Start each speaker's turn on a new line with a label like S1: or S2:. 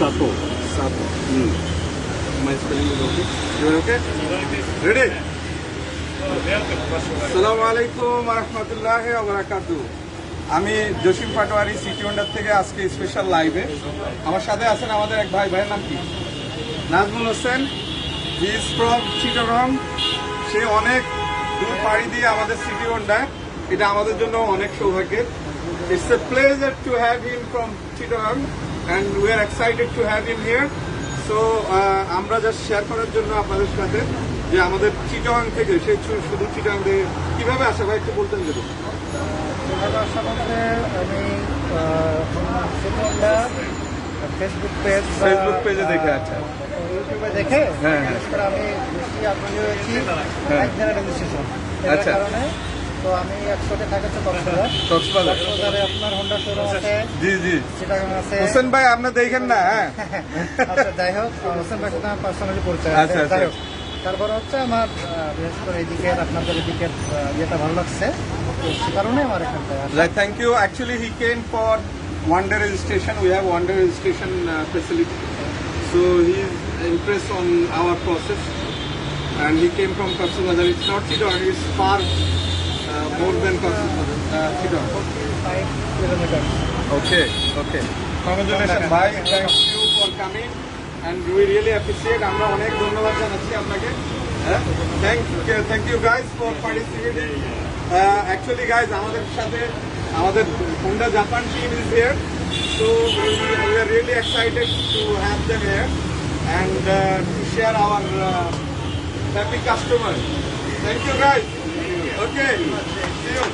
S1: Sato.
S2: Sato. Mm. My spelling is okay. You are okay? Ready? আসসালামু আলাইকুম রহমতুল্লাহ বারাকাতু আমি জসিম পাটোয়ারি সিটি ওয়ান্ডার থেকে আজকে স্পেশাল লাইভে আমার সাথে আছেন আমাদের এক ভাই ভাইয়ের নাম কি নাজমুল হোসেন ইজ ফ্রম চিটারং সে অনেক দূর পাড়ি দিয়ে আমাদের সিটি ওয়ান্ডার এটা আমাদের জন্য অনেক সৌভাগ্যের it's a pleasure to have him from Chittagong and we are excited to have him here so আমরা জাস্ট শেয়ার করার জন্য আপনাদের সাথে যে আমাদের চিটাং থেকে সে শুধু চিটাং থেকে কীভাবে আসে ভাই একটু বলতেন যদি
S3: ভালোবাসা বলতে আমি ফেসবুক পেজ
S2: page এ দেখে, আচ্ছা।
S3: ইউটিউবে দেখে
S2: হ্যাঁ, হ্যাঁ।
S3: আমি বেশি আগ্রহী হয়েছি। এক দিনের রেজিস্ট্রেশন
S2: আচ্ছা।
S3: কারণে তো আমি একশোতে থাকাচ্ছি কক্সবাজার আপনার হোন্ডা শোরুম আছে
S2: জি জি
S3: চিটাগাং আছে
S2: হোসেন ভাই দেখেন না হ্যাঁ
S3: আচ্ছা যাই হোক হোসেন ভাইয়ের সাথে আমার পার্সোনালি পরিচয় আছে
S2: আচ্ছা, আচ্ছা।
S3: যাই হোক তারপরে হচ্ছে আমার বিশেষ করে এদিকের আপনাদের এদিকের ইয়েটা ভালো লাগছে সে কারণে আমার এখানটায়
S2: thank you. Actually, he came for one day registration. We have one day registration uh, facility. So he's impressed on our process. And he came from Kapsulazar. It's not Chidor, it's far more than. Uh, Chidor.
S3: 5 kilometers.
S2: Okay, okay. Congratulations, bhai. Thank you for coming. And we really appreciate. আমরা অনেক ধন্যবাদ জানাচ্ছি আপনাকে thank thank you guys for participating actually guys আমাদের সাথে আমাদের Honda Japan team is here so we are really excited to have them here and to share our happy customer thank you guys okay see you